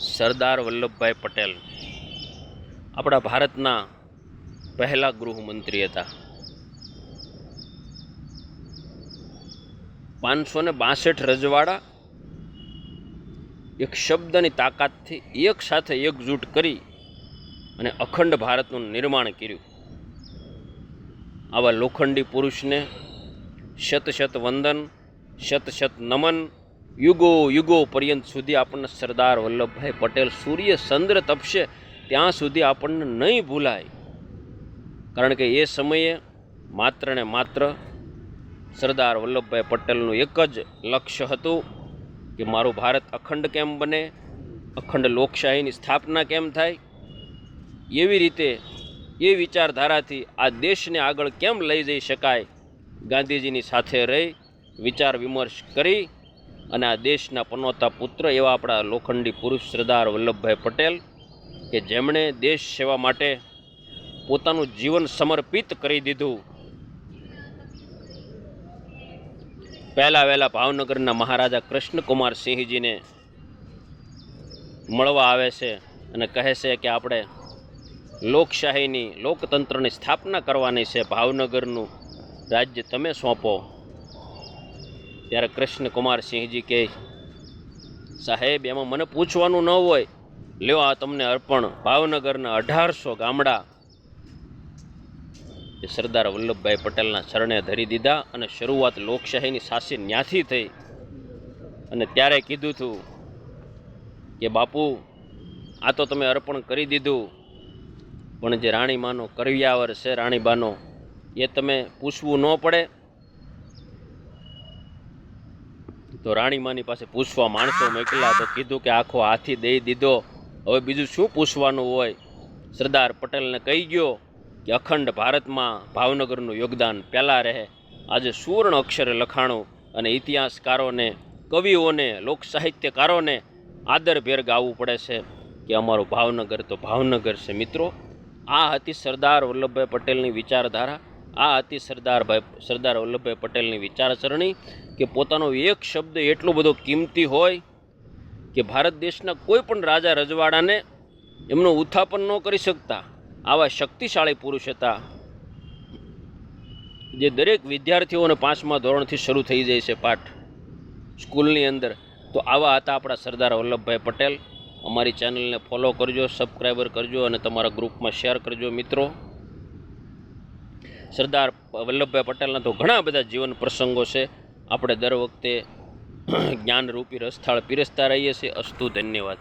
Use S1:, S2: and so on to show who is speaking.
S1: સરદાર વલ્લભભાઈ પટેલ આપણા ભારતના પહેલા ગૃહમંત્રી હતા. પાંચસો ને બાસઠ રજવાડા એક શબ્દની તાકાતથી એક સાથે એકજૂટ કરી અને અખંડ ભારતનું નિર્માણ કર્યું. આવા લોખંડી પુરુષને શત શત વંદન, શત શત નમન યુગો યુગો પર્યંત સુધી આપણને સરદાર વલ્લભભાઈ પટેલ સૂર્ય ચંદ્ર તપશે, ત્યાં સુધી આપણને નહીં ભૂલાય. કારણ કે એ સમયે માત્ર ને માત્ર સરદાર વલ્લભભાઈ પટેલનું એક જ લક્ષ્ય હતું કે મારું ભારત અખંડ કેમ બને, અખંડ લોકશાહીની સ્થાપના કેમ થાય? એવી રીતે એ વિચારધારાથી આ દેશને આગળ કેમ લઈ જઈ શકાય? ગાંધીજીની સાથે રહી, વિચાર વિમર્શ કરી અને આ દેશના પનોતા પુત્ર એવા આપણા લોખંડી પુરુષ સરદાર વલ્લભભાઈ પટેલ કે જેમણે દેશ સેવા માટે પોતાનું જીવન સમર્પિત કરી દીધું. પહેલાં વહેલા ભાવનગરના મહારાજા કૃષ્ણકુમાર સિંહજીને મળવા આવે છે અને કહે છે કે આપણે લોકશાહીની લોકતંત્રની સ્થાપના કરવાની છે. ભાવનગરનું રાજ્ય તમે સોંપો. ત્યારે કૃષ્ણકુમાર સિંહજી કહે, સાહેબ, એમાં મને પૂછવાનું ન હોય. લ્યો આ તમને અર્પણ ભાવનગરના અઢારસો ગામડા. એ સરદાર વલ્લભભાઈ પટેલના શરણે ધરી દીધા અને શરૂઆત લોકશાહીની સાસી ન્યાથી થઈ. અને ત્યારે કીધું હતું કે, બાપુ, આ તો તમે અર્પણ કરી દીધું. પણ જે રાણીમાનો કરવિયાવર છે રાણીબાનો, એ તમે પૂછવું ન પડે. તો રાણીમાની પાસે પૂછવા માણસો મોકલ્યા તો કીધું કે આખો હાથી દઈ દીધો. હવે બીજું શું પૂછવાનું હોય? સરદાર પટેલને કહી ગયો કે અખંડ ભારતમાં ભાવનગરનું યોગદાન પહેલાં રહે. આજે સુવર્ણ અક્ષરે લખાણું અને ઇતિહાસકારોને, કવિઓને લોક સાહિત્યકારોને આદરભેર ગાવું પડે છે કે અમારું ભાવનગર તો ભાવનગર છે મિત્રો. આ હતી સરદાર વલ્લભભાઈ પટેલની વિચારધારા. આ હતી સરદારભાઈ સરદાર વલ્લભભાઈ પટેલની વિચારસરણી કે પોતાનો એક શબ્દ એટલો બધો કિંમતી હોય કે ભારત દેશના કોઈ પણ રાજા રજવાડાને એમનો ઉત્થાપન ન કરી શકતા, આવા શક્તિશાળી પુરુષ હતા જે દરેક વિદ્યાર્થીઓને પાંચમા ધોરણથી શરૂ થઈ જાય છે પાઠ સ્કૂલની અંદર. તો આવા હતા આપણા સરદાર વલ્લભભાઈ પટેલ. અમારી ચેનલને ફોલો કરજો, સબસ્ક્રાઈબર કરજો અને તમારા ગ્રુપમાં શેર કરજો મિત્રો. સરદાર વલ્લભભાઈ પટેલના તો ઘણા બધા જીવન પ્રસંગો છે. આપણે દર વખતે જ્ઞાનરૂપી રસથાળ પીરસતા રહીએ છીએ. અસ્તુ ધન્યવાદ.